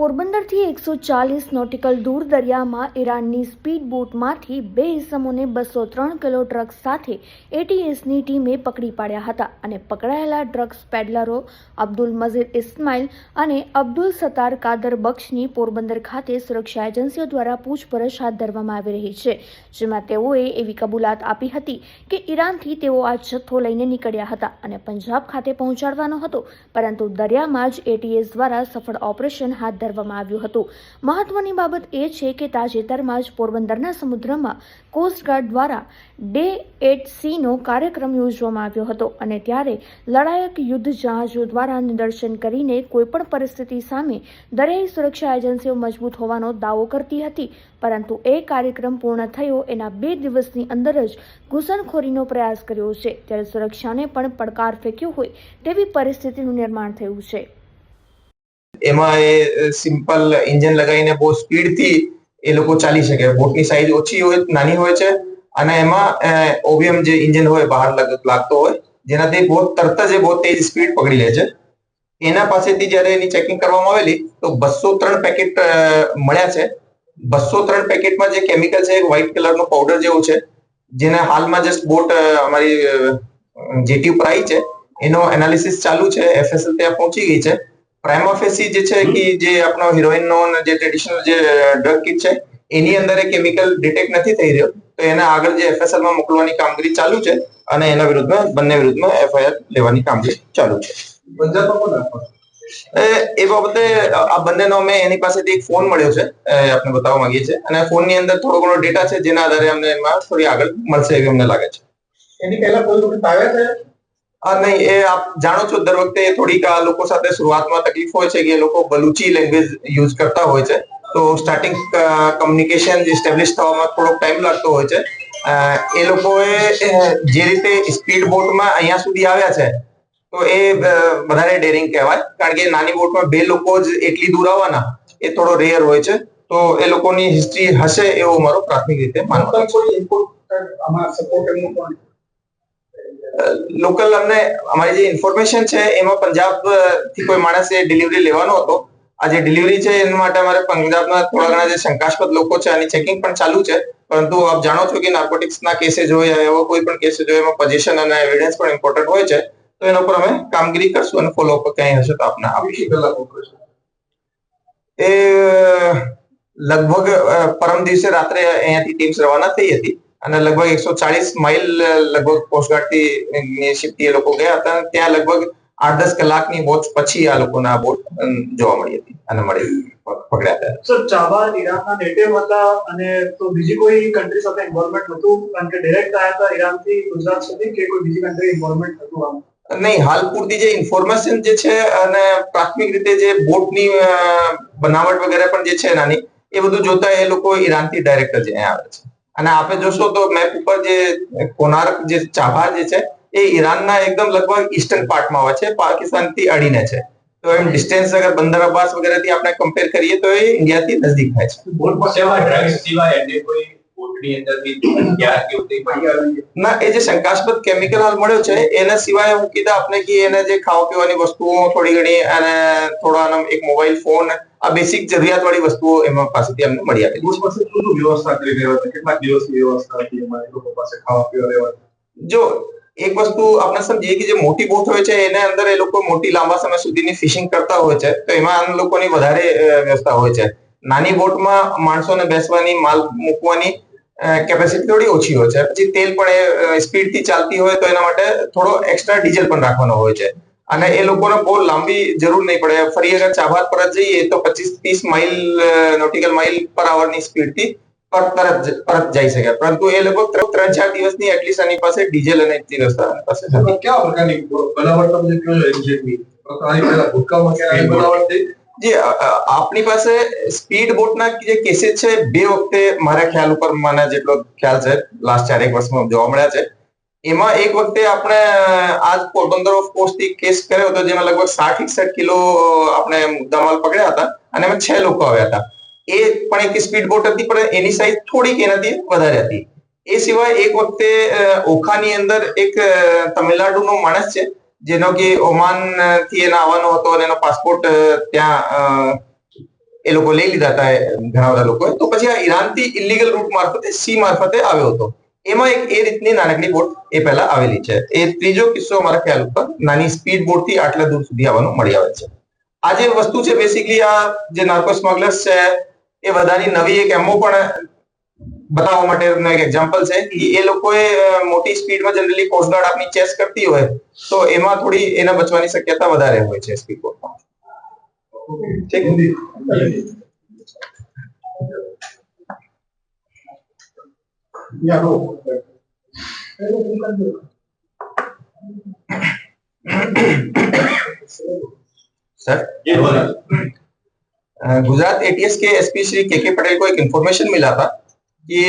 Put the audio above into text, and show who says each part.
Speaker 1: પોરબંદરથી એકસો ચાલીસ નોટિકલ દૂર દરિયામાં ઈરાનની સ્પીડ બોટમાંથી બે ઇસમોને બસો ત્રણ કિલો ડ્રગ્સ સાથે એટીએસની ટીમે પકડી પાડ્યા હતા અને પકડાયેલા ડ્રગ્સ પેડલરો અબ્દુલ મજીદ ઇસ્માઇલ અને અબ્દુલ સત્તાર કાદર બક્ષની પોરબંદર ખાતે સુરક્ષા એજન્સીઓ દ્વારા પૂછપરછ હાથ ધરવામાં આવી રહી છે, જેમાં તેઓએ એવી કબૂલાત આપી હતી કે ઈરાનથી તેઓ આ જથ્થો લઈને નીકળ્યા હતા અને પંજાબ ખાતે પહોંચાડવાનો હતો, પરંતુ દરિયામાં જ એટીએસ દ્વારા સફળ ઓપરેશન હાથ ધરવામાં આવ્યું હતું. મહત્વની બાબત એ છે કે તાજેતરમાં જ પોરબંદરના સમુદ્રમાં કોસ્ટગાર્ડ દ્વારા ડે એટ સીનો કાર્યક્રમ યોજવામાં આવ્યો હતો અને ત્યારે લડાયક યુદ્ધ જહાજો દ્વારા નિદર્શન કરીને કોઈપણ પરિસ્થિતિ સામે દરિયાઈ સુરક્ષા એજન્સીઓ મજબૂત હોવાનો દાવો કરતી હતી. પરંતુ એ કાર્યક્રમ પૂર્ણ થયો એના બે દિવસની અંદર જ ઘૂસણખોરીનો પ્રયાસ કર્યો છે. ત્યારે સુરક્ષાને પણ પડકાર ફેંક્યો હોય તેવી પરિસ્થિતિનું નિર્માણ થયું છે.
Speaker 2: એમાં એ સિમ્પલ ઇન્જિન લગાવીને બહુ સ્પીડથી એ લોકો ચાલી શકે. બોટની સાઈઝ ઓછી હોય, નાની હોય છે, અને એમાં ઓવીએમ જે ઇન્જિન હોય, બહાર લાગતો હોય, જેનાથી બહુ તરત જ બહુ તેજ સ્પીડ પકડી લે છે. એના પાસેથી જ્યારે એની ચેકિંગ કરવામાં આવેલી, તો બસો ત્રણ પેકેટ મળ્યા છે. બસો ત્રણ પેકેટમાં જે કેમિકલ છે, એક વ્હાઇટ કલરનો પાવડર જેવું છે, જેને હાલમાં જસ્ટ બોટ અમારી જેટી ઉપર આવી છે. એનો એનાલિસિસ ચાલુ છે એફએસએલ ત્યાં પહોંચી ગઈ છે. પ્રાઇમોફેસી જે છે કે જે આપણો હિરોઈનનો અને જે ટ્રેડિશનલ જે ડ્રગ કિટ છે એની અંદર એ કેમિકલ ડિટેક્ટ નથી થઈ રહ્યો. તો એને આગળ જે એફએસએલમાં મોકલવાની કામગીરી ચાલુ છે અને એના વિરુદ્ધમાં બંને વિરુદ્ધમાં એફઆઈઆર લેવાની કામગીરી ચાલુ છે. એ બાબતે આ બંનેનો અમે એની પાસેથી એક ફોન મળ્યો છે. આપને બતાવવા માંગીએ છીએ. અને ફોનની અંદર થોડો ઘણો ડેટા છે જેના આધારે અમને એમાં થોડી આગળ મળશે એવી અમને લાગે છે.
Speaker 3: એની પહેલા કોઈ છે?
Speaker 2: આ નહીં, એ આપ જાણો છો, દર વખતે થોડીક આ લોકો સાથે શરૂઆતમાં તકલીફ હોય છે કે એ લોકો બલુચી લેંગ્વેજ યુઝ કરતા હોય છે. તો સ્ટાર્ટિંગ કમ્યુનિકેશન એસ્ટેબ્લિશ થવામાં થોડોક ટાઈમ લાગતો હોય છે. એ લોકોએ જે રીતે સ્પીડ બોટમાં અહીંયા સુધી આવ્યા છે, તો એ વધારે ડેરિંગ કહેવાય. કારણ કે નાની બોટમાં બે લોકો જ એટલી દૂર આવવાના, એ થોડો રેયર હોય છે. તો એ લોકોની હિસ્ટ્રી હશે એવો મારો પ્રાથમિક રીતે માનવ
Speaker 3: કોઈ સપોર્ટ
Speaker 2: લોકલ અમને અમારી જે ઇન્ફોર્મેશન છે એમાં પંજાબથી કોઈ માણસે ડિલિવરી લેવાનો હતો. આ જે ડિલિવરી છે એના માટે અમારે પંજાબના થોડા ઘણા જે શંકાસ્પદ લોકો છે આની ચેકિંગ પણ ચાલુ છે. પરંતુ આપ જાણો છો કે નાર્કોટિક્સના કેસીસ હોય એવો કોઈ પણ કેસે હોય એમાં પોઝિશન અને એવિડન્સ પણ ઇમ્પોર્ટન્ટ હોય છે. તો એના પર અમે કામગીરી કરશું અને ફોલો અપ ક્યાંય હશે તો આપને આપીશું. એ લગભગ પરમ દિવસે રાત્રે અહીંયાથી ટીમ્સ રવાના થઈ હતી. અને લગભગ એકસો ચાલીસ માઇલ લગભગ કોસ્ટગાર્ડથી શિપથી એ લોકો ગયા હતા. ત્યાં લગભગ આઠ દસ કલાકની વોચ પછી આ લોકોના બોટ જોવા મળી હતી અને મળી પકડ્યા હતા.
Speaker 4: સર ચાબા ઈરાનના નેટિવ હતા અને તો બીજી કોઈ કન્ટ્રી સાથે ઇન્વોલ્વમેન્ટ હતું? કારણ કે ડાયરેક્ટ આવ્યા હતા ઈરાનથી ગુજરાત સુધી કે કોઈ બીજી કન્ટ્રી ઇન્વોલ્વમેન્ટ હતું આમ?
Speaker 2: નહીં હાલ પૂરતી જે ઇન્ફોર્મેશન જે છે અને પ્રાથમિક રીતે જે બોટની બનાવટ વગેરે પણ જે છે નાની એ બધું જોતા એ લોકો ઈરાનથી ડાયરેક્ટ જ અહીંયા આવે છે. અને આપે જોશો તો મેપ ઉપર જે કોનાર્ક જે ચાબા જે છે એ ઈરાનના એકદમ લગભગ ઈસ્ટર્ન પાર્ટમાં આવે છે પાકિસ્તાનથી અડીને છે. તો એમ ડિસ્ટન્સ અગર બંદર અબ્બાસ વગેરેથી આપણે કમ્પેર કરીએ તો એ ઇન્ડિયાથી નજીક થાય છે.
Speaker 3: બોટમાં
Speaker 5: સેવા ડ્રગ્સ સિવાય અન્ય કોઈ બોટની અંદરથી હથિયાર કે એવું કંઈ મળી
Speaker 2: ના એ જે શંકાસ્પદ કેમિકલ હાલ મળ્યો છે એના સિવાય હું કીધા આપને કે એને જે ખાવા પીવાની વસ્તુઓ થોડી ઘણી અને થોડા એક મોબાઈલ ફોન આ બેસિક જરૂરિયાત વાળી વસ્તુઓ એમાં પાસેથી અમને મળી
Speaker 3: આપે શું વ્યવસ્થા કરી રહ્યા કેટલા દિવસની વ્યવસ્થા હતી અમારી લોકો પાસે ખાવા પીવા રહેવા
Speaker 2: જો એક વસ્તુ આપણે સમજીએ કે જે મોટી બોટ હોય છે એને અંદર એ લોકો મોટી લાંબા સમય સુધીની ફિશિંગ કરતા હોય છે તો એમાં આમ લોકોની વધારે વ્યવસ્થા હોય છે. નાની બોટમાં માણસોને બેસવાની માલ મૂકવાની કેપેસિટી થોડી ઓછી હોય છે. પછી તેલ પણ એ સ્પીડથી ચાલતી હોય તો એના માટે થોડો એક્સ્ટ્રા ડીઝલ પણ રાખવાનો હોય છે. અને એ લોકોને બહુ લાંબી જરૂર નહીં પડે. ફરી અગર ચાબાદ જ જઈએ તો પચીસ ત્રીસ માઇલ નોટિકલ માઇલ પર આવરની સ્પીડથી થી તરત પરત જઈ શકે પરંતુ એ લોકો ત્રણ ચાર દિવસની એટલીસ્ટ આની પાસે ડીઝલ અને એટલી રસ્તા પાસે
Speaker 3: કેવા પ્રકારની બનાવટ તમને કહો છો એક્ઝેક્ટલી ભૂતકાળમાં બનાવટ થઈ?
Speaker 2: જે આપણી પાસે સ્પીડ બોટના જે કેસીસ છે બે વખતે મારા ખ્યાલ ઉપર મને જેટલો ખ્યાલ છે લાસ્ટ ચારેક વર્ષમાં જોવા મળ્યા છે. એમાં એક વખતે આપણે આજ પોરબંદર ઓફ કોર્સથી કેસ કર્યો હતો જેમાં લગભગ સાઠ એકસઠ કિલો આપણે મુદ્દામાલ પકડ્યા હતા અને એમાં છ લોકો આવ્યા હતા. એ પણ એક સ્પીડ બોટ હતી, પણ એની સાઈઝ થોડીક એનાથી વધારે હતી. એ સિવાય એક વખતે ઓખાની અંદર એક તમિલનાડુનો માણસ છે, જેનો કે ઓમાનથી એને આવવાનો હતો અને એનો પાસપોર્ટ ત્યાં એ લોકો લઈ લીધા હતા ઘણા બધા લોકોએ. તો પછી આ ઈરાનથી ઇલીગલ રૂટ મારફતે, સી મારફતે આવ્યો હતો. એમાં એક એ રીતની નાનકડી બોટ એ પહેલા આવેલી છે. એ ત્રીજો કિસ્સો અમારા ખ્યાલ ઉપર નાની સ્પીડ બોટથી આટલા દૂર સુધી આવવાનું મળી આવે છે. આ જે વસ્તુ છે બેસિકલી આ જે નાર્કો સ્મગલર્સ છે, એ બધાની નવી એક એમો પણ બતાવવા માટેનો એક એક્ઝામ્પલ છે એ લોકોએ મોટી સ્પીડમાં જનરલી કોસ્ટગાર્ડ આપની ચેસ કરતી હોય, તો એમાં થોડી એના બચવાની શક્યતા વધારે હોય છે સ્પીડ બોટમાં ઠીક
Speaker 3: Yeah, no.
Speaker 2: सर
Speaker 5: ये
Speaker 2: गुजरात एटीएस के SP Shri K K Patel को एक इन्फॉर्मेशन मिला था कि